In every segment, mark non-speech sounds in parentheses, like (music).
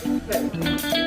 stupid.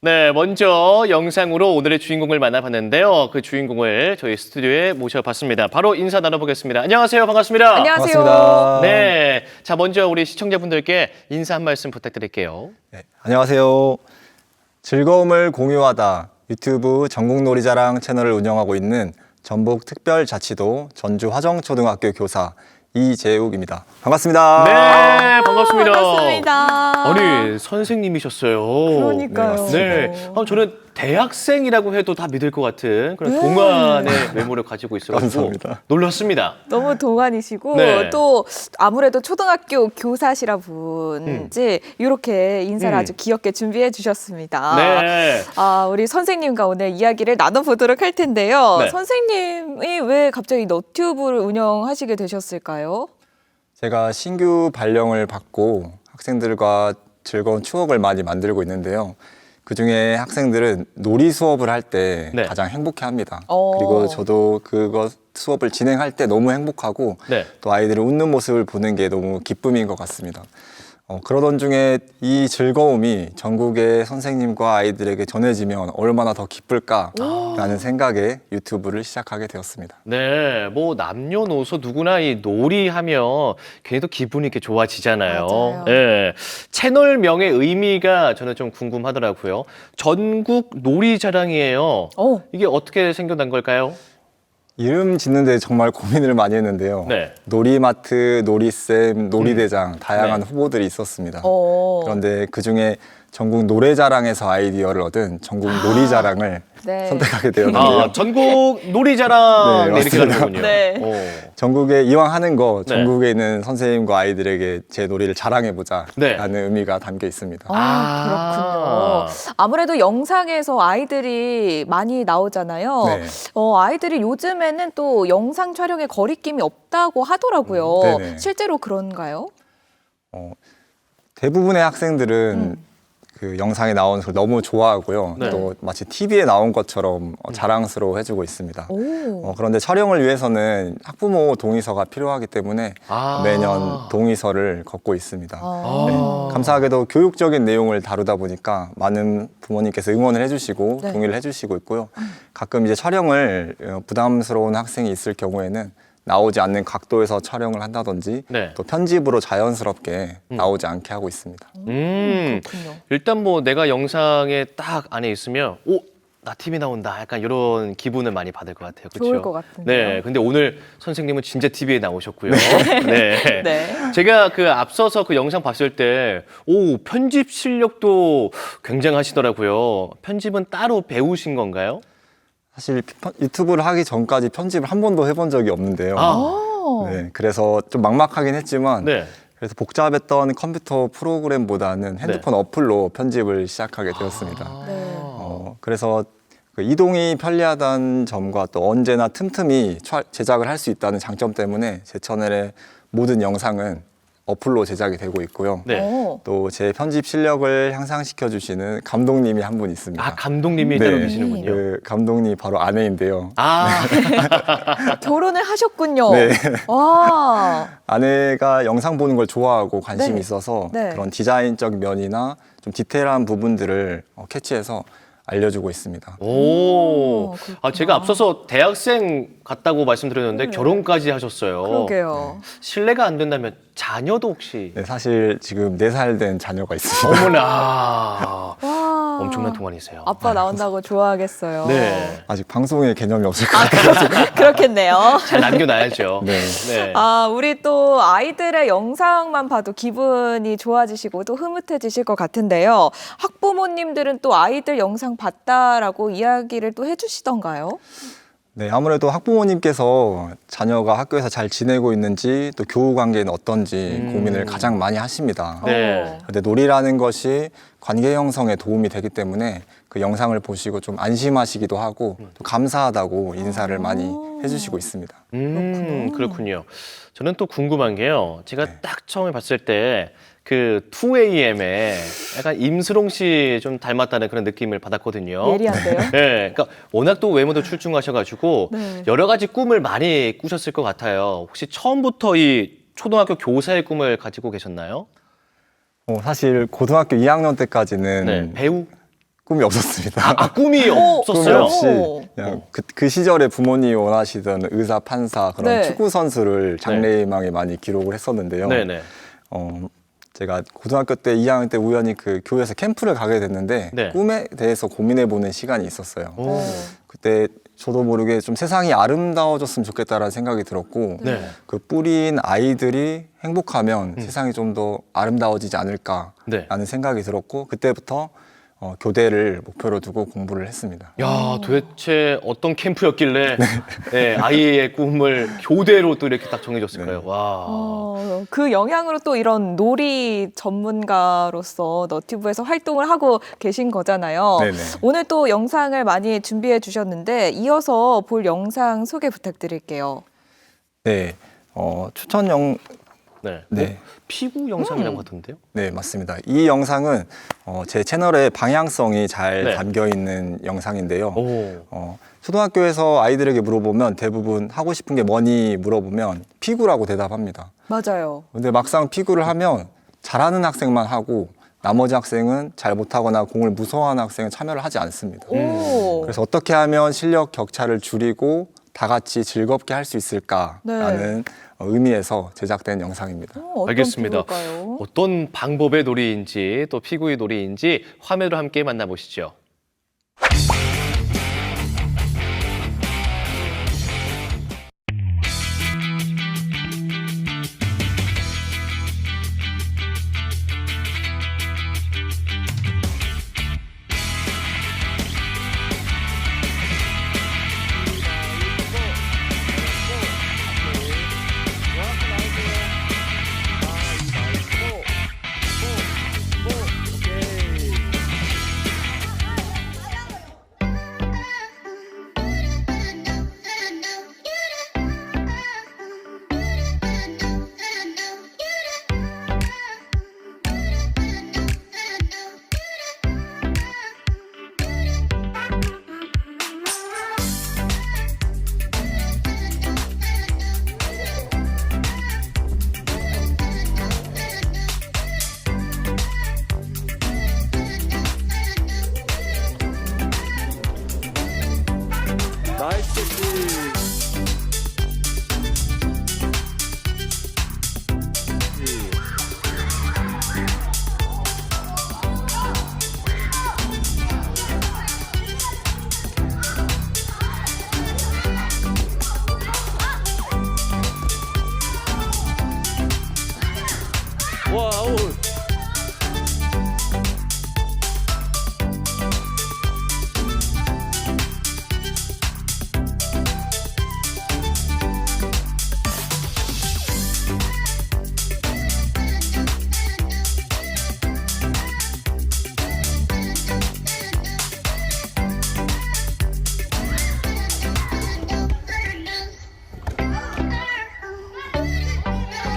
네, 먼저 영상으로 오늘의 주인공을 만나봤는데요. 그 주인공을 저희 스튜디오에 모셔봤습니다. 바로 인사 나눠보겠습니다. 안녕하세요. 반갑습니다. 안녕하세요. 반갑습니다. 네, 자 먼저 우리 시청자분들께 인사 한 말씀 부탁드릴게요. 네, 안녕하세요. 즐거움을 공유하다 유튜브 전국놀이자랑 채널을 운영하고 있는 전북특별자치도 전주화정초등학교 교사 이재욱입니다. 반갑습니다. 네, 반갑습니다. 반갑습니다. 아니 선생님이셨어요. 그러니까요. 네, 아, 저는 대학생이라고 해도 다 믿을 것 같은 그런 네. 동안의 외모를 가지고 있어서 감사합니다. 놀랐습니다. 너무 동안이시고 네. 또 아무래도 초등학교 교사시라 분지 이렇게 인사를 음. 아주 귀엽게 준비해 주셨습니다. 네. 아, 우리 선생님과 오늘 이야기를 나눠보도록 할 텐데요. 네. 선생님이 왜 갑자기 너튜브를 운영하시게 되셨을까요? 제가 신규 발령을 받고 학생들과 즐거운 추억을 많이 만들고 있는데요. 그 중에 학생들은 놀이 수업을 할 때 네. 가장 행복해 합니다. 어. 그리고 저도 그거 수업을 진행할 때 너무 행복하고 네. 또 아이들이 웃는 모습을 보는 게 너무 기쁨인 것 같습니다. 어, 그러던 중에 이 즐거움이 전국의 선생님과 아이들에게 전해지면 얼마나 더 기쁠까라는 생각에 유튜브를 시작하게 되었습니다. 네, 뭐 남녀노소 누구나 이 놀이하면 괜히 또 기분이 이렇게 좋아지잖아요. 맞아요. 네, 채널명의 의미가 저는 좀 궁금하더라고요. 전국 놀이자랑이에요. 어, 이게 어떻게 생겨난 걸까요? 이름 짓는데 정말 고민을 많이 했는데요. 네. 놀이마트, 놀이쌤, 놀이대장 다양한 네. 후보들이 있었습니다. 어. 그런데 그 중에 전국 노래자랑에서 아이디어를 얻은 전국 놀이자랑을 네. 선택하게 (laughs) 되었는데요. 아, 전국 놀이자랑 네, 네, 이렇게 가는 맞습니다. 거군요. 네. 오. 전국에 이왕 하는 거 네. 전국에 있는 선생님과 아이들에게 제 놀이를 자랑해 네. 보자라는 의미가 담겨 있습니다. 아, 아. 그렇군요. 아무래도 영상에서 아이들이 많이 나오잖아요. 네. 어, 아이들이 요즘에는 또 영상 촬영에 거리낌이 없다고 하더라고요. 음, 네네. 실제로 그런가요? 어, 대부분의 학생들은 그 영상에 나오는 걸 너무 좋아하고요. 네. 또 마치 TV에 나온 것처럼 어, 자랑스러워 해주고 있습니다. 오. 어, 그런데 촬영을 위해서는 학부모 동의서가 필요하기 때문에 아. 매년 동의서를 걷고 있습니다. 아. 네, 감사하게도 교육적인 내용을 다루다 보니까 많은 부모님께서 응원을 해주시고 네. 동의를 해주시고 있고요. 가끔 이제 촬영을 어, 부담스러운 학생이 있을 경우에는 나오지 않는 각도에서 촬영을 한다든지 네. 또 편집으로 자연스럽게 음. 나오지 않게 하고 있습니다. 음, 그렇군요. 일단 뭐 내가 영상에 딱 안에 있으면 오, 나 TV 나온다. 약간 이런 기분을 많이 받을 것 같아요. 그렇죠? 좋을 것 같은데요. 네. 근데 오늘 선생님은 진짜 TV에 나오셨고요. 네. (laughs) (laughs) 네. 제가 그 앞서서 그 영상 봤을 때, 오, 편집 실력도 굉장하시더라고요. 편집은 따로 배우신 건가요? 사실 편- 유튜브를 하기 전까지 편집을 한 번도 해본 적이 없는데요. 아. 어. 네, 그래서 좀 막막하긴 했지만 네. 그래서 복잡했던 컴퓨터 프로그램보다는 핸드폰 어플로 편집을 시작하게 되었습니다. 네. 어, 그래서 그 이동이 편리하다는 점과 또 언제나 틈틈이 촬- 제작을 할 수 있다는 장점 때문에 제 채널의 모든 영상은 어플로 제작이 되고 있고요. 네. 어. 또제 편집 실력을 향상시켜 주시는 감독님이 한 분 있습니다. 아, 감독님이 네. 따로 계시는군요. 그 감독님 바로 아내인데요. 아, (laughs) 결혼을 하셨군요. 네. 와. 아내가 영상 보는 걸 좋아하고 관심이 네. 있어서 네. 그런 디자인적 면이나 좀 디테일한 부분들을 어, 캐치해서 알려주고 있습니다. 오. 오, 아, 제가 앞서서 대학생 같다고 말씀드렸는데 결혼까지 하셨어요. 그러게요. 실례가 안 된다면 자녀도 혹시 네, 사실 지금 네 살 된 자녀가 있습니다. 어머나 (laughs) 와. 엄청난 동안이세요. 아빠 나온다고 좋아하겠어요. 네. 아직 방송에 개념이 없을 것 같아요. 그렇겠네요. (laughs) 잘 남겨놔야죠. 네. 네. 아, 우리 또 아이들의 영상만 봐도 기분이 좋아지시고 또 흐뭇해지실 것 같은데요. 학부모님들은 또 아이들 영상 봤다라고 이야기를 또 해주시던가요? 네, 아무래도 학부모님께서 자녀가 학교에서 잘 지내고 있는지 또 교우 관계는 어떤지 음. 고민을 가장 많이 하십니다. 네. 어. 근데 놀이라는 것이 관계 형성에 도움이 되기 때문에 그 영상을 보시고 좀 안심하시기도 하고 또 감사하다고 인사를 많이 해주시고 있습니다. 음, 그렇군요. 저는 또 궁금한 게요. 제가 네. 딱 처음에 봤을 때 그 2AM에 약간 임수롱 씨 좀 닮았다는 그런 느낌을 받았거든요. 예리한데요? 네, 그러니까 워낙 또 외모도 출중하셔가지고 네. 여러 가지 꿈을 많이 꾸셨을 것 같아요. 혹시 처음부터 이 초등학교 교사의 꿈을 가지고 계셨나요? 어, 사실 고등학교 2학년 때까지는 네, 배우? 꿈이 없었습니다. 아, 꿈이 오, 꿈이 없었어요? 없이 오. 그냥 그, 그 시절에 부모님이 원하시던 의사, 판사 그런 네. 축구 선수를 장래희망에 많이 기록을 했었는데요. 네네. 어, 제가 고등학교 때 2학년 때 우연히 그 교회에서 캠프를 가게 됐는데 네. 꿈에 대해서 고민해 보는 시간이 있었어요. 오. 그때 저도 모르게 좀 세상이 아름다워졌으면 좋겠다라는 생각이 들었고 네. 그 뿌린 아이들이 행복하면 음. 세상이 좀 더 아름다워지지 않을까라는 네. 생각이 들었고 그때부터 어, 교대를 목표로 두고 공부를 했습니다. 야, 도대체 어떤 캠프였길래 (laughs) 네, 아이의 꿈을 교대로 또 이렇게 딱 정해줬을까요? 네. 와. 어, 그 영향으로 또 이런 놀이 전문가로서 너튜브에서 활동을 하고 계신 거잖아요. 네네. 오늘 또 영상을 많이 준비해 주셨는데 이어서 볼 영상 소개 부탁드릴게요. 네, 어, 추천 영, 네. 네. 피구 영상이란 음. 것 같은데요? 네 맞습니다. 이 영상은 어, 제 채널에 방향성이 잘 네. 담겨 있는 영상인데요. 오. 어, 초등학교에서 아이들에게 물어보면 대부분 하고 싶은 게 뭐니 물어보면 피구라고 대답합니다. 맞아요. 근데 막상 피구를 하면 잘하는 학생만 하고 나머지 학생은 잘 못하거나 공을 무서워하는 학생은 참여를 하지 않습니다. 오. 그래서 어떻게 하면 실력 격차를 줄이고 다 같이 즐겁게 할 수 있을까라는 어, 의미에서 제작된 영상입니다. 어, 어떤 알겠습니다. 피부일까요? 어떤 방법의 놀이인지 또 피구의 놀이인지 화면으로 함께 만나보시죠.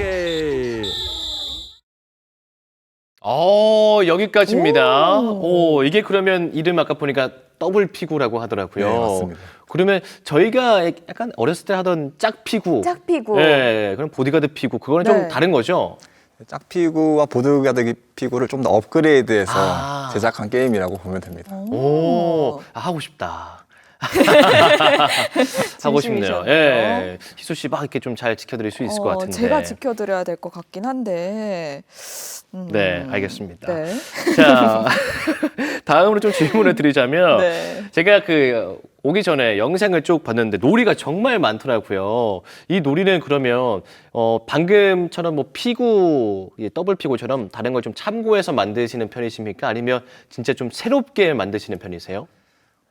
오케이. 어, 여기까지입니다. 오. 오, 이게 그러면 이름 아까 보니까 더블 피구라고 하더라고요. 네, 맞습니다. 그러면 저희가 약간 어렸을 때 하던 짝 피구. 짝피구. 네, 그럼 보디가드 피구. 그거는 네. 좀 다른 거죠? 짝피구와 보드가드 피구를 좀 더 업그레이드해서 아. 제작한 게임이라고 보면 됩니다. 오, 아, 하고 싶다. (laughs) 하고 싶네요. 진심이셨네요. 예. 희수 씨 막 이렇게 좀 잘 지켜드릴 수 있을 것 어, 같은데. 제가 지켜드려야 될 것 같긴 한데. 음, 네, 알겠습니다. 네. 자, (laughs) 다음으로 좀 질문을 드리자면 네. 제가 그 오기 전에 영상을 쭉 봤는데 놀이가 정말 많더라고요. 이 놀이는 그러면 어 방금처럼 뭐 피구, 이 더블 피구처럼 다른 걸 좀 참고해서 만드시는 편이십니까? 아니면 진짜 좀 새롭게 만드시는 편이세요?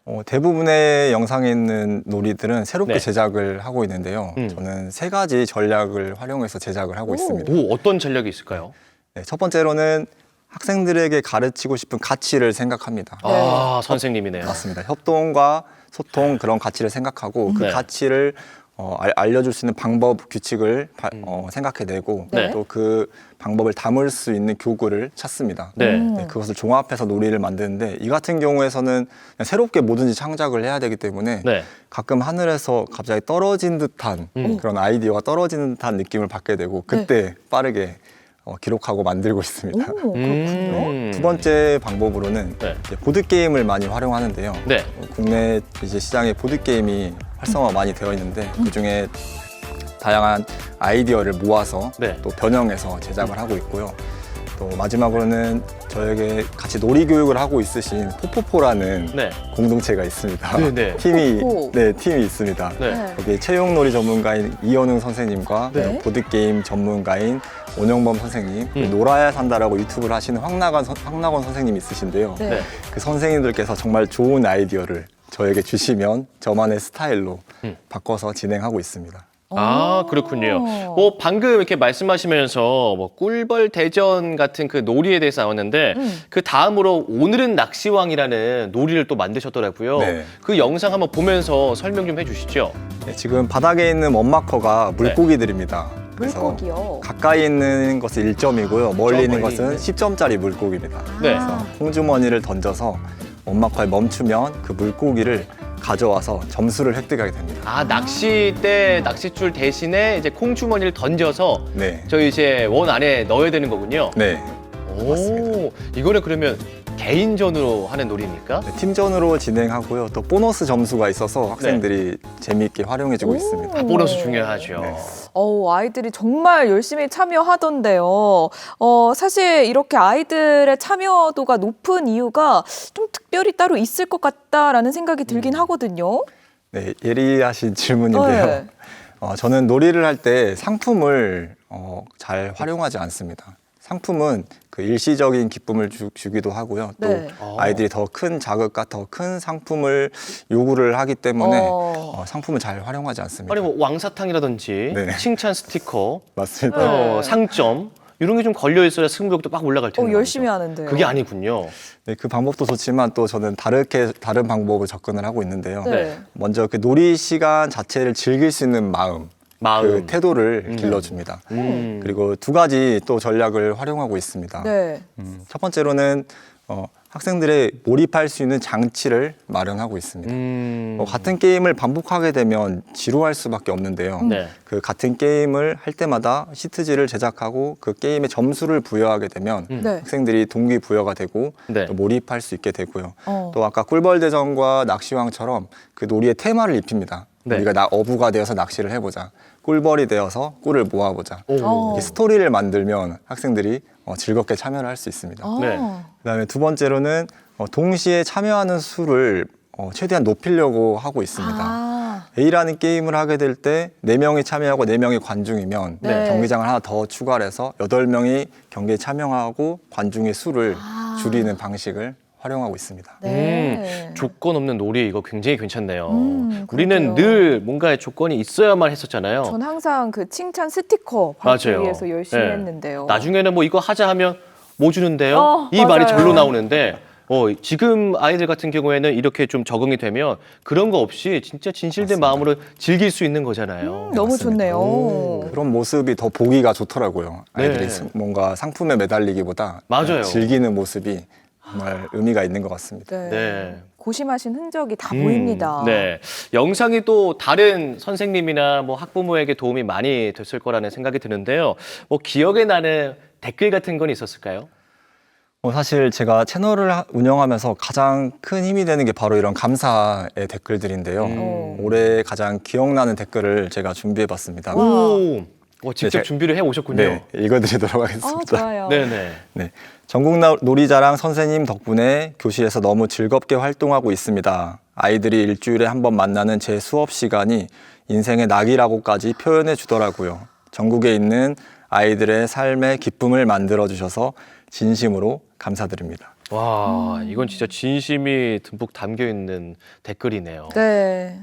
어, 대부분의 영상에 있는 놀이들은 새롭게 네. 제작을 하고 있는데요. 음. 저는 세 가지 전략을 활용해서 제작을 하고 오. 있습니다. 오, 어떤 전략이 있을까요? 네, 첫 번째로는 학생들에게 가르치고 싶은 가치를 생각합니다. 아, 선생님이네요. 맞습니다. 협동과 소통 그런 가치를 생각하고 그 네. 가치를 어, 알, 알려줄 수 있는 방법 규칙을 바- 어, 생각해내고 네. 또 그 방법을 담을 수 있는 교구를 찾습니다. 네. 음. 네, 그것을 종합해서 놀이를 만드는데 이 같은 경우에서는 그냥 새롭게 뭐든지 창작을 해야 되기 때문에 네. 가끔 하늘에서 갑자기 떨어진 듯한 음. 그런 아이디어가 떨어지는 듯한 느낌을 받게 되고 그때 빠르게 어, 기록하고 만들고 있습니다. 네. 오, 그렇군요. 음. 두 번째 방법으로는 네. 이제 보드 게임을 많이 활용하는데요. 네. 어, 국내 이제 시장에 보드 게임이 활성화 많이 되어 있는데 그 중에 다양한 아이디어를 모아서 네. 또 변형해서 제작을 하고 있고요. 또 마지막으로는 저에게 같이 놀이 교육을 하고 있으신 포포포라는 네. 공동체가 있습니다. 네, 네. (laughs) 팀이 포포포. 네 팀이 있습니다. 네. 네. 여기 채용놀이 전문가인 이현웅 선생님과 네. 보드 게임 전문가인 원영범 선생님, 음. 놀아야 산다라고 유튜브를 하시는 황나건 선, 황나건 선생님이 있으신데요. 네. 네. 그 선생님들께서 정말 좋은 아이디어를 저에게 주시면 저만의 스타일로 음. 바꿔서 진행하고 있습니다. 아, 오. 그렇군요. 뭐 방금 이렇게 말씀하시면서 뭐 꿀벌 대전 같은 그 놀이에 대해서 나왔는데 음. 그 다음으로 오늘은 낚시왕이라는 놀이를 또 만드셨더라고요. 네. 그 영상 한번 보면서 설명 좀 해주시죠. 네, 지금 바닥에 있는 원마커가 물고기들입니다. 그래서 물고기요. 가까이 있는 것은 1점이고요. 멀리 있는 멀리 것은 있는. 10점짜리 물고기입니다. 네. 아. 홍주머니를 던져서 원마커에 멈추면 그 물고기를 가져와서 점수를 획득하게 됩니다. 아 낚싯대 낚싯줄 대신에 이제 콩주머니를 던져서 네. 저 이제 원 안에 넣어야 되는 거군요. 네. 오, 맞습니다. 이거는 그러면 개인전으로 하는 놀이입니까? 네, 팀전으로 진행하고요. 또 보너스 점수가 있어서 학생들이 재미있게 활용해주고 오. 있습니다. 아, 보너스 중요하죠. 네. 어우, 아이들이 정말 열심히 참여하던데요. 어, 사실 이렇게 아이들의 참여도가 높은 이유가 좀 특별히 따로 있을 것 같다라는 생각이 들긴 하거든요. 네, 예리하신 질문인데요. 네. 어, 저는 놀이를 할 때 상품을 어, 잘 활용하지 않습니다. 상품은 그 일시적인 기쁨을 주, 주기도 하고요. 또 네. 어. 아이들이 더 큰 자극과 더 큰 상품을 요구를 하기 때문에 어. 어, 상품을 잘 활용하지 않습니다. 아니 뭐 왕사탕이라든지 네. 칭찬 스티커, 맞습니다. 네. 어, 상점 이런 게 좀 걸려 있어야 승부욕도 막 올라갈 텐데. 어, 열심히 하는데요. 그게 아니군요. 네, 그 방법도 좋지만 또 저는 다르게 다른 방법을 접근을 하고 있는데요. 네. 네. 먼저 그 놀이 시간 자체를 즐길 수 있는 마음, 마음. 그 태도를 음. 길러줍니다. 음. 그리고 두 가지 또 전략을 활용하고 있습니다. 네. 음, 첫 번째로는 어, 학생들의 몰입할 수 있는 장치를 마련하고 있습니다. 음. 어, 같은 게임을 반복하게 되면 지루할 수밖에 없는데요. 네. 그 같은 게임을 할 때마다 시트지를 제작하고 그 게임에 점수를 부여하게 되면 음. 네. 학생들이 동기 부여가 되고 네. 또 몰입할 수 있게 되고요. 어. 또 아까 꿀벌 대전과 낚시왕처럼 그 놀이의 테마를 입힙니다. 네. 우리가 나 어부가 되어서 낚시를 해보자. 꿀벌이 되어서 꿀을 모아보자. 오. 어. 이렇게 스토리를 만들면 학생들이 어, 즐겁게 참여를 할 수 있습니다. 아. 네. 그다음에 두 번째로는 어, 동시에 참여하는 수를 어, 최대한 높이려고 하고 있습니다. 아. A라는 게임을 하게 될 때 네명이 참여하고 네명이 관중이면 네. 경기장을 하나 더 추가를 해서 여덟 명이 경기에 참여하고 관중의 수를 아. 줄이는 방식을 활용하고 있습니다. 네. 음, 조건 없는 놀이 이거 굉장히 괜찮네요. 음, 우리는 그러게요. 늘 뭔가의 조건이 있어야만 했었잖아요. 전 항상 그 칭찬 스티커 받기 맞아요. 위해서 열심히 네. 했는데요. 나중에는 뭐 이거 하자 하면 뭐 주는데요? 어, 이 말이 맞아요. 절로 나오는데 어, 지금 아이들 같은 경우에는 이렇게 좀 적응이 되면 그런 거 없이 진짜 진실된 맞습니다. 마음으로 즐길 수 있는 거잖아요. 음, 너무 맞습니다. 좋네요. 오. 그런 모습이 더 보기가 좋더라고요. 아이들이 네. 스- 뭔가 상품에 매달리기보다 맞아요. 즐기는 모습이 정말 의미가 있는 것 같습니다. 네. 네. 고심하신 흔적이 다 음, 보입니다. 네. 영상이 또 다른 선생님이나 뭐 학부모에게 도움이 많이 됐을 거라는 생각이 드는데요. 뭐 기억에 나는 댓글 같은 건 있었을까요? 어, 사실 제가 채널을 하- 운영하면서 가장 큰 힘이 되는 게 바로 이런 감사의 댓글들인데요. 음. 올해 가장 기억나는 댓글을 제가 준비해봤습니다. 오, 어, 직접 네, 제- 준비를 해 오셨군요. 네, 읽어드리도록 아, 하겠습니다. 좋아요. 네 네. 네. 전국 나- 놀이자랑 선생님 덕분에 교실에서 너무 즐겁게 활동하고 있습니다. 아이들이 일주일에 한 번 만나는 제 수업 시간이 인생의 낙이라고까지 표현해 주더라고요. 전국에 있는 아이들의 삶의 기쁨을 만들어 주셔서 진심으로 감사드립니다. 와, 이건 진짜 진심이 듬뿍 담겨 있는 댓글이네요. 네.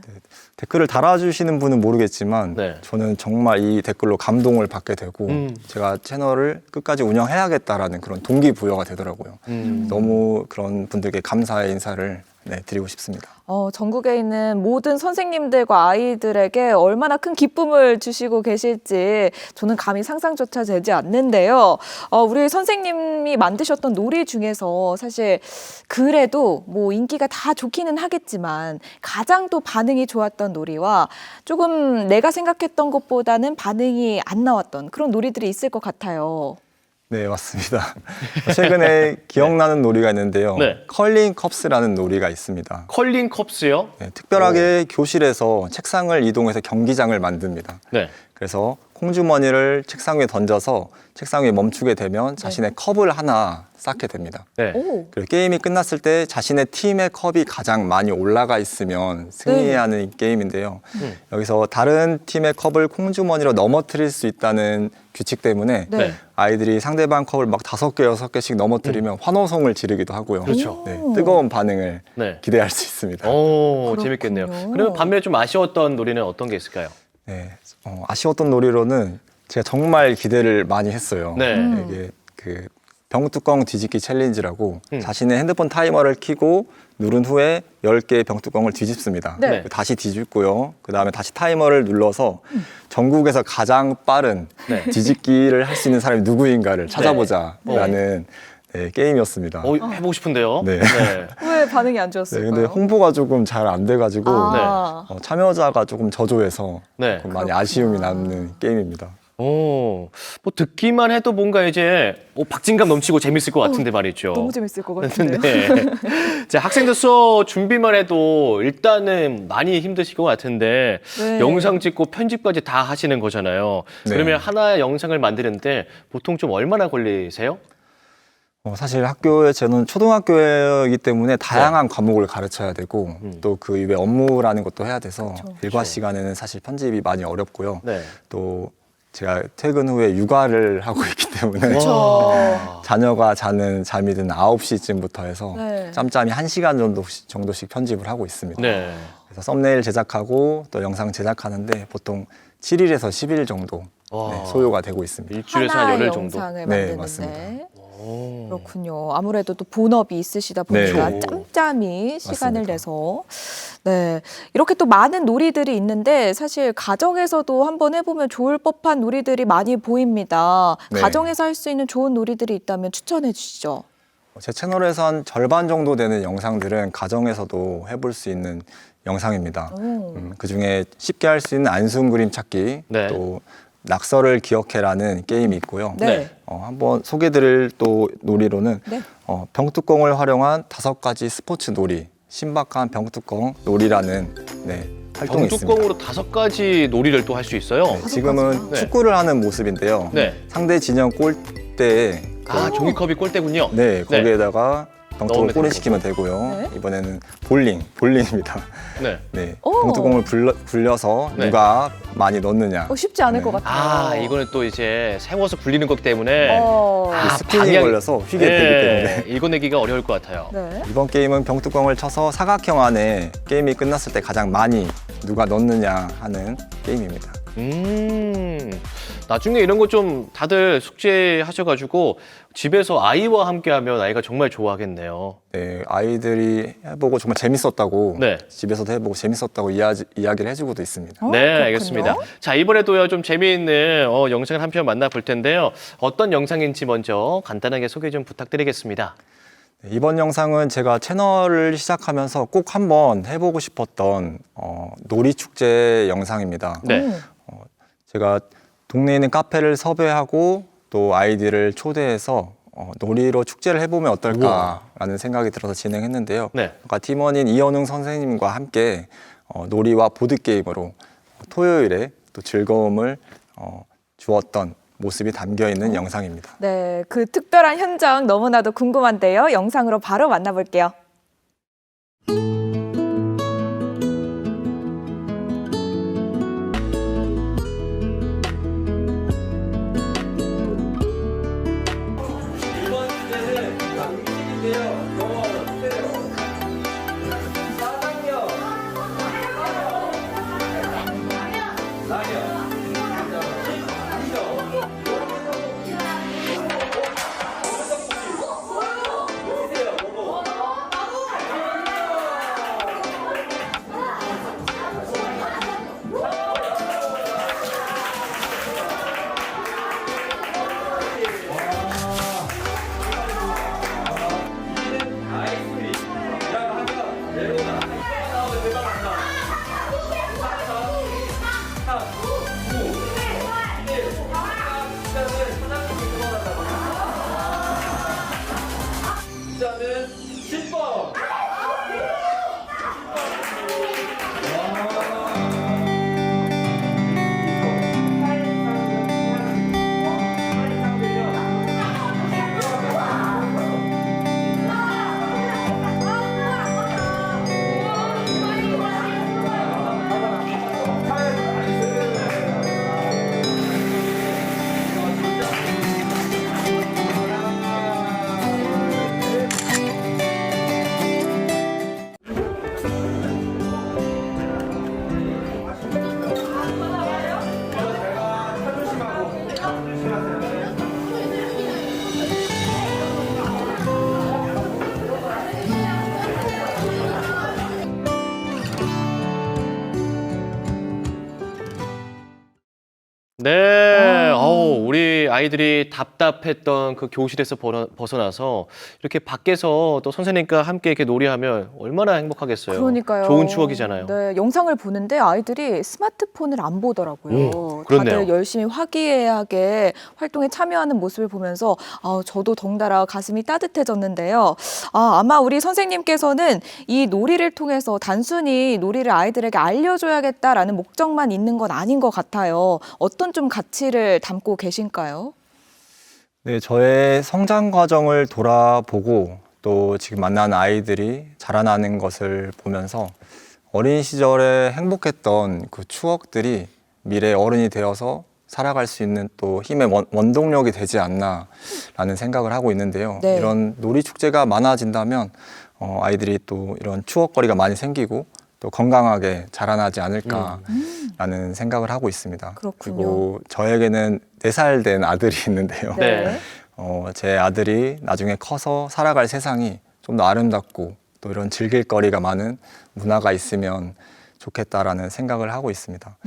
댓글을 달아주시는 분은 모르겠지만 네. 저는 정말 이 댓글로 감동을 받게 되고 음. 제가 채널을 끝까지 운영해야겠다라는 그런 동기부여가 되더라고요. 음. 너무 그런 분들께 감사의 인사를 네, 드리고 싶습니다. 어, 전국에 있는 모든 선생님들과 아이들에게 얼마나 큰 기쁨을 주시고 계실지 저는 감히 상상조차 되지 않는데요. 어, 우리 선생님이 만드셨던 놀이 중에서 사실 그래도 뭐 인기가 다 좋기는 하겠지만 가장 또 반응이 좋았던 놀이와 조금 내가 생각했던 것보다는 반응이 안 나왔던 그런 놀이들이 있을 것 같아요. 네, 맞습니다. (laughs) 최근에 기억나는 놀이가 있는데요. 네. 컬링 컵스라는 놀이가 있습니다. 컬링 컵스요? 네, 특별하게 교실에서 책상을 이동해서 경기장을 만듭니다. 네. 그래서 콩주머니를 책상 위에 던져서 책상 위에 멈추게 되면 자신의 컵을 하나 쌓게 됩니다. 네. 오. 그리고 게임이 끝났을 때 자신의 팀의 컵이 가장 많이 올라가 있으면 승리하는 게임인데요. 음. 여기서 다른 팀의 컵을 콩주머니로 넘어뜨릴 수 있다는 규칙 때문에 네. 네. 아이들이 상대방 컵을 막 다섯 개 여섯 개씩 넘어뜨리면 환호성을 지르기도 하고요. 음. 그렇죠. 네, 뜨거운 반응을 네. 기대할 수 있습니다. 오. 재밌겠네요. 그러면 반면에 좀 아쉬웠던 놀이는 어떤 게 있을까요? 네, 어, 아쉬웠던 놀이로는 제가 정말 기대를 많이 했어요. 네. 음. 이게 그 병뚜껑 뒤집기 챌린지라고 음. 자신의 핸드폰 타이머를 켜고 누른 후에 10개의 병뚜껑을 뒤집습니다. 네. 다시 뒤집고요. 그 다음에 다시 타이머를 눌러서 전국에서 가장 빠른 네. 뒤집기를 할 수 있는 사람이 누구인가를 찾아보자라는 네, 게임이었습니다. 어, 해보고 싶은데요. 네. (laughs) 왜 반응이 안 네, 좋았을까요? 근데 홍보가 조금 잘 안 돼가지고 아. 어, 참여자가 조금 저조해서 네. 조금 많이 아쉬움이 남는 게임입니다. 오, 뭐 듣기만 해도 뭔가 이제 어, 박진감 넘치고 재밌을 것 같은데 말이죠. 너무 재밌을 것 같은데요. (laughs) 네. 자, 학생들 수업 준비만 해도 일단은 많이 힘드실 것 같은데 네. 영상 찍고 편집까지 다 하시는 거잖아요. 네. 그러면 하나의 영상을 만드는데 보통 좀 얼마나 걸리세요? 어, 사실 학교에 저는 초등학교이기 때문에 다양한 과목을 가르쳐야 되고 음. 또 그 이외 업무라는 것도 해야 돼서 그쵸. 일과 그쵸. 시간에는 사실 편집이 많이 어렵고요. 네. 또 제가 퇴근 후에 육아를 (laughs) 하고 있기 때문에 와. (laughs) 자녀가 자는 잠이 드는 9시쯤부터 해서 네. 짬짬이 1시간 정도, 정도씩 편집을 하고 있습니다. 네. 그래서 썸네일 제작하고 또 영상 제작하는데 보통 7일에서 10일 정도 와. 네, 소요가 되고 있습니다. 일주일에서 한 하나의 열흘 정도. 영상을 네, 만드는데 맞습니다. 오. 그렇군요. 아무래도 또 본업이 있으시다 보니까 네. 짬짬이 시간을 맞습니다. 내서 네 이렇게 또 많은 놀이들이 있는데 사실 가정에서도 한번 해보면 좋을 법한 놀이들이 많이 보입니다. 네. 가정에서 할 수 있는 좋은 놀이들이 있다면 추천해 주시죠. 제 채널에서 한 절반 정도 되는 영상들은 가정에서도 해볼 수 있는 영상입니다. 오. 음, 그 중에 쉽게 할 수 있는 안순 그림 찾기, 네. 또 낙서를 기억해라는 게임이 있고요. 네. 어, 한번 소개드릴 또 놀이로는 네. 어, 병뚜껑을 활용한 다섯 가지 스포츠 놀이, 신박한 병뚜껑 놀이라는 네, 활동이 있습니다. 병뚜껑으로 다섯 가지 놀이를 또 할 수 있어요. 네, 지금은? 네. 축구를 하는 모습인데요. 네. 상대 진영 골대에 아, 종이컵이 꼴대군요. 네, 거기에다가 되는 꼬리시키면 되고요. 네. 이번에는 볼링, 볼링입니다. (laughs) 네. 네, 오. 병뚜껑을 굴려, 굴려서 네. 누가 많이 넣느냐. 어, 쉽지 않을 네. 것 같아요. 아, 이거는 또 이제 세워서 굴리는 거기 때문에 어. 아, 스피닝이 방향이- 걸려서 휘게 네, 되기 때문에. 읽어내기가 어려울 것 같아요. 네. 이번 게임은 병뚜껑을 쳐서 사각형 안에 게임이 끝났을 때 가장 많이 누가 넣느냐 하는 게임입니다. 음, 나중에 이런 거 좀 다들 숙제하셔가지고 집에서 아이와 함께하면 아이가 정말 좋아하겠네요. 네, 아이들이 해보고 정말 재밌었다고 네. 집에서도 해보고 재밌었다고 이야, 이야기를 해주고도 있습니다. 어, 네, 그렇군요. 알겠습니다. 자, 이번에도요, 좀 재미있는 어, 영상을 한 편 만나볼 텐데요. 어떤 영상인지 먼저 간단하게 소개 좀 부탁드리겠습니다. 네, 이번 영상은 제가 채널을 시작하면서 꼭 한번 해보고 싶었던 어, 놀이 축제 영상입니다. 네. 음. 제가 동네에 있는 카페를 섭외하고 또 아이들을 초대해서 어, 놀이로 축제를 해보면 어떨까라는 생각이 들어서 진행했는데요. 네. 아까 팀원인 이현웅 선생님과 함께 어, 놀이와 보드 게임으로 토요일에 또 즐거움을 어, 주었던 모습이 담겨 있는 영상입니다. 네, 그 특별한 현장 너무나도 궁금한데요. 영상으로 바로 만나볼게요. 숫 아이들이 답답했던 그 교실에서 벗어- 벗어나서 이렇게 밖에서 또 선생님과 함께 이렇게 놀이하면 얼마나 행복하겠어요. 그러니까요. 좋은 추억이잖아요. 네, 영상을 보는데 아이들이 스마트폰을 안 보더라고요. 오, 그렇네요. 다들 열심히 화기애애하게 활동에 참여하는 모습을 보면서 아, 저도 덩달아 가슴이 따뜻해졌는데요. 아, 아마 우리 선생님께서는 이 놀이를 통해서 단순히 놀이를 아이들에게 알려줘야겠다라는 목적만 있는 건 아닌 것 같아요. 어떤 좀 가치를 담고 계신가요? 네, 저의 성장 과정을 돌아보고 또 지금 만난 아이들이 자라나는 것을 보면서 어린 시절에 행복했던 그 추억들이 미래 어른이 되어서 살아갈 수 있는 또 힘의 원, 원동력이 되지 않나라는 생각을 하고 있는데요. 네. 이런 놀이 축제가 많아진다면 어, 아이들이 또 이런 추억거리가 많이 생기고 또 건강하게 자라나지 않을까라는 생각을 하고 있습니다. 음. 그렇군요. 그리고 저에게는 네 살 된 아들이 있는데요. 네. (laughs) 어, 제 아들이 나중에 커서 살아갈 세상이 좀 더 아름답고 또 이런 즐길 거리가 많은 문화가 있으면 좋겠다라는 생각을 하고 있습니다.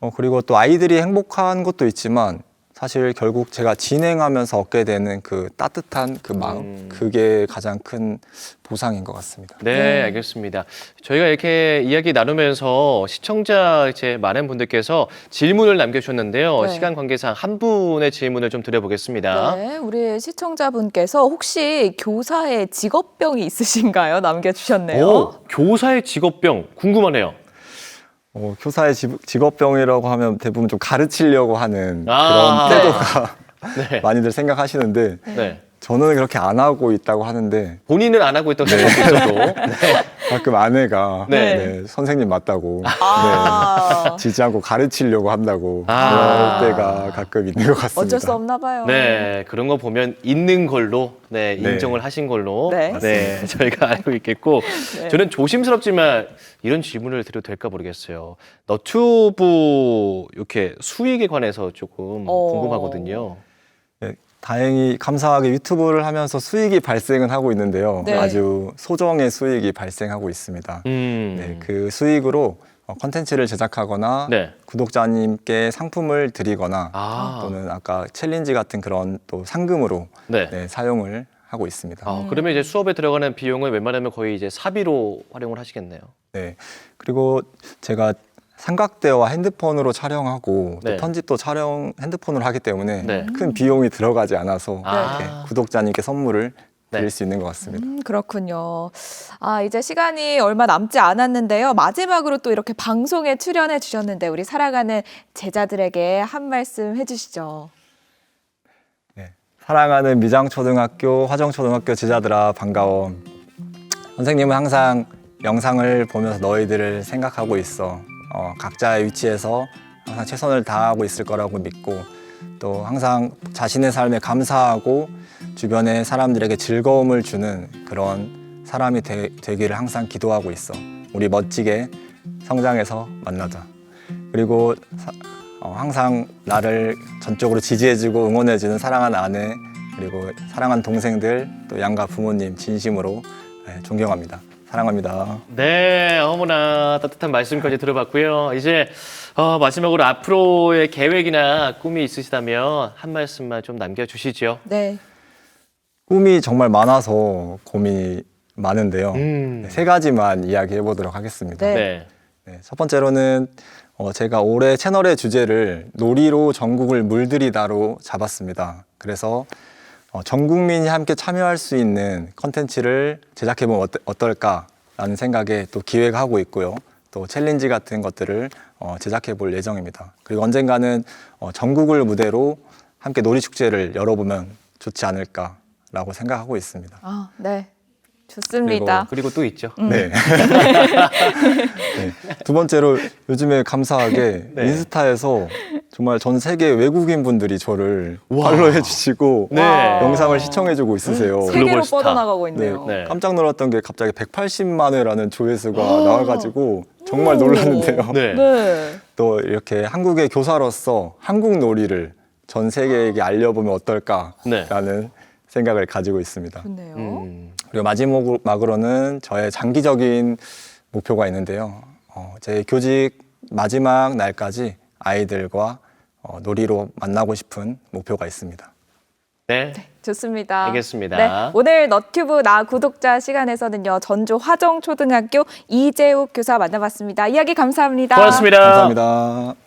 어, 그리고 또 아이들이 행복한 것도 있지만 사실 결국 제가 진행하면서 얻게 되는 그 따뜻한 그 마음, 음. 그게 가장 큰 보상인 것 같습니다. 네, 네. 알겠습니다. 저희가 이렇게 이야기 나누면서 시청자 이제 많은 분들께서 질문을 남겨주셨는데요. 네. 시간 관계상 한 분의 질문을 좀 드려보겠습니다. 네, 우리 시청자분께서 혹시 교사의 직업병이 있으신가요? 남겨주셨네요. 오, 교사의 직업병 궁금하네요. 어, 교사의 직- 직업병이라고 하면 대부분 좀 가르치려고 하는 아. 그런 태도가 네. (laughs) 많이들 생각하시는데 네. 저는 그렇게 안 하고 있다고 하는데 본인은 안 하고 있던 생각도 있어도. 네. (laughs) 가끔 아내가 네. 네, 선생님 맞다고 아, 네, 지지 않고 가르치려고 한다고 아. 그럴 때가 가끔 있는 것 같습니다. 어쩔 수 없나 봐요. 네, 그런 거 보면 있는 걸로 네, 네. 인정을 하신 걸로 네. 네, 저희가 (laughs) 알고 있겠고 네. 저는 조심스럽지만 이런 질문을 드려도 될까 모르겠어요. 너튜브 이렇게 수익에 관해서 조금 어. 궁금하거든요. 네, 다행히 감사하게 유튜브를 하면서 수익이 발생은 하고 있는데요. 네. 아주 소정의 수익이 발생하고 있습니다. 음. 네, 그 수익으로 어, 컨텐츠를 제작하거나 네. 구독자님께 상품을 드리거나 아, 또는 아까 챌린지 같은 그런 또 상금으로 네. 네, 사용을 하고 있습니다. 아, 그러면 이제 수업에 들어가는 비용을 웬만하면 거의 이제 사비로 활용을 하시겠네요. 네. 그리고 제가 삼각대와 핸드폰으로 촬영하고 또 네. 편집도 촬영 핸드폰으로 하기 때문에 네. 큰 비용이 들어가지 않아서 아. 이렇게 구독자님께 선물을 네. 드릴 수 있는 것 같습니다. 음, 그렇군요. 아, 이제 시간이 얼마 남지 않았는데요. 마지막으로 또 이렇게 방송에 출연해 주셨는데 우리 살아가는 제자들에게 한 말씀 해 주시죠. 네. 사랑하는 미장초등학교, 화정초등학교 제자들아 반가워. 선생님은 항상 영상을 보면서 너희들을 생각하고 있어. 어, 각자의 위치에서 항상 최선을 다하고 있을 거라고 믿고 또 항상 자신의 삶에 감사하고 주변의 사람들에게 즐거움을 주는 그런 사람이 되, 되기를 항상 기도하고 있어. 우리 멋지게 성장해서 만나자. 그리고 사- 어, 항상 나를 전적으로 지지해주고 응원해주는 사랑하는 아내 그리고 사랑하는 동생들 또 양가 부모님 진심으로 네, 존경합니다. 사랑합니다. 네, 어머나 따뜻한 말씀까지 들어봤고요. 이제 어, 마지막으로 앞으로의 계획이나 꿈이 있으시다면 한 말씀만 좀 남겨주시죠. 네. 꿈이 정말 많아서 고민이 많은데요. 음. 네, 세 가지만 이야기해 보도록 하겠습니다. 네. 네. 네, 첫 번째로는 어, 제가 올해 채널의 주제를 놀이로 전국을 물들이다로 잡았습니다. 그래서 어, 전 국민이 함께 참여할 수 있는 컨텐츠를 제작해보면 어떨까라는 생각에 또 기획하고 있고요. 또 챌린지 같은 것들을 어, 제작해볼 예정입니다. 그리고 언젠가는 어, 전국을 무대로 함께 놀이축제를 열어보면 좋지 않을까라고 생각하고 있습니다. 아, 네. 그리고, 좋습니다. 그리고 또 있죠. 네. (laughs) 네. 두 번째로 요즘에 감사하게 네. 인스타에서 정말 전 세계 외국인 분들이 저를 와. 팔로우 해 주시고 네. 영상을 시청해 주고 있으세요. 세계로 글로벌 스타. 뻗어나가고 네. 있네요. 네. 깜짝 놀랐던 게 갑자기 180만 회라는 조회수가 나와가지고 정말 놀랐는데요. 네. 네. 또 이렇게 한국의 교사로서 한국 놀이를 전 세계에게 알려보면 어떨까라는 생각을 가지고 있습니다. 좋네요. 음. 그리고 마지막으로는 저의 장기적인 목표가 있는데요. 어, 제 교직 마지막 날까지 아이들과 어, 놀이로 만나고 싶은 목표가 있습니다. 네. 좋습니다. 알겠습니다. 네, 오늘 너튜브 나 구독자 시간에서는요 전주 화정초등학교 이재욱 교사 만나봤습니다. 이야기 감사합니다. 고맙습니다. 감사합니다.